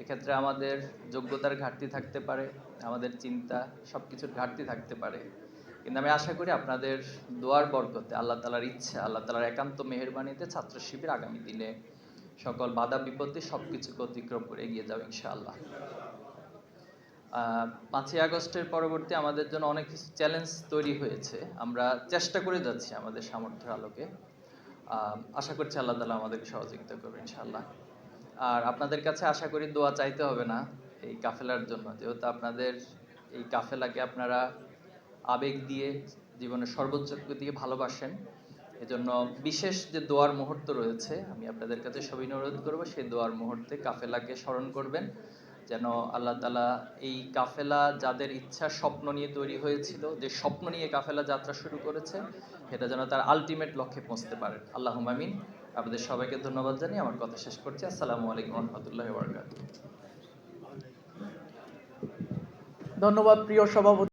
এক্ষেত্রে আমাদের যোগ্যতার ঘাটতি থাকতে পারে, আমাদের চিন্তা সব কিছুর ঘাটতি থাকতে পারে। কিন্তু আমি আশা করি আপনাদের দোয়ার বরকতে, আল্লাহ তালার ইচ্ছা, আল্লাহ তালার একান্ত মেহরবানিতে ছাত্র শিবির আগামী দিনে সকল বাধা, বিপত্তি সব কিছুকে অতিক্রম করে এগিয়ে যাবে ইনশাআল্লাহ। পাঁচই আগস্টের পরবর্তী আমাদের জন্য অনেক কিছু চ্যালেঞ্জ তৈরি হয়েছে। আমরা চেষ্টা করে যাচ্ছি আমাদের সামর্থ্যের আলোকে। আশা করছি আল্লাহ তালা আমাদেরকে সহযোগিতা করবে ইনশাআল্লাহ। আর আপনাদের কাছে আশা করি দোয়া চাইতে হবে না এই কাফেলার জন্য। যেহেতু আপনাদের এই কাফেলাকে আপনারা আবেগ দিয়ে জীবনের সর্বোচ্চ দিয়ে ভালোবাসেন, এজন্য বিশেষ যে দোয়ার মুহূর্ত রয়েছে, আমি আপনাদের কাছে সবই অনুরোধ করব, সেই দোয়ার মুহূর্তে কাফেলাকে স্মরণ করবেন। যেন আল্লাহ তালা এই কাফেলা যাদের ইচ্ছা স্বপ্ন নিয়ে তৈরি হয়েছিল, যে স্বপ্ন নিয়ে কাফেলা যাত্রা শুরু করেছে, সেটা যেন তার আলটিমেট লক্ষ্যে পৌঁছতে পারেন আল্লাহ মামিন আপনাদের সবাইকে ধন্যবাদ জানিয়ে আমার কথা শেষ করছি। আসসালামু আলাইকুম রহমতুল্লাহ বরকাত ধন্যবাদ প্রিয় সভাপতি।